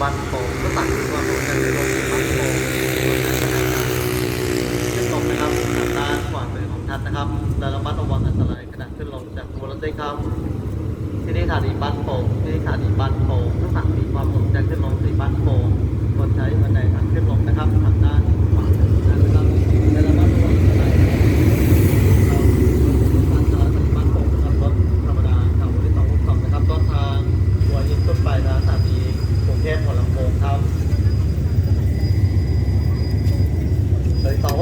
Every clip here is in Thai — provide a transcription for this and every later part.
บ้านโป่งก็สั่งว่าผมจะลงบ้านโป่งขึ้นลงนะครับทางด้านขวามือของท่านนะครับและระมัดระวังอันตรายขณะขึ้นลงจากตัวรถด้วยครับ ที่นี่สถานีบ้านโป่ง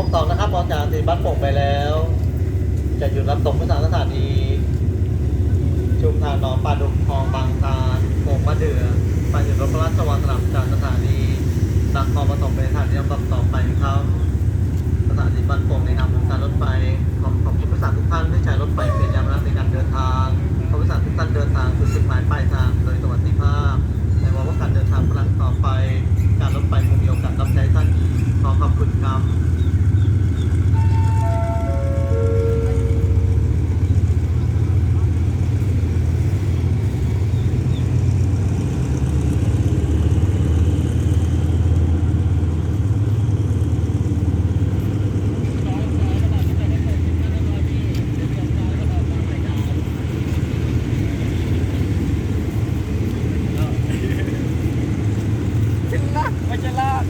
งพบสองนะครับออกจากสถานีบ้านโป่งไปแล้ว จะหยุดรับส่งผู้สารสถานี ชุมทางหนองปลาดุกทองบางตาลโป่งมะเดือไปถึงรถพระราชวังสนามจากสถานีนครปฐมเป็นสถานีลำดับต่อไปครับสถานีบ้านโป่งในนามของการรถไฟขอบขอบคุณผู้สารทุกท่านที่ใช้รถไฟเป็นยามรักในการเดินทางขอผู้สารทุกท่านเดินทางสู่จุดหมายปลายทางโดยสวัสดิภาพในหวังว่าการเดินทางครั้งต่อไป การรถไฟคงมีโอกาสรับใช้ท่านอีกขอขอบคุณครับ ขึ้นลาก ไม่ใช่ลาก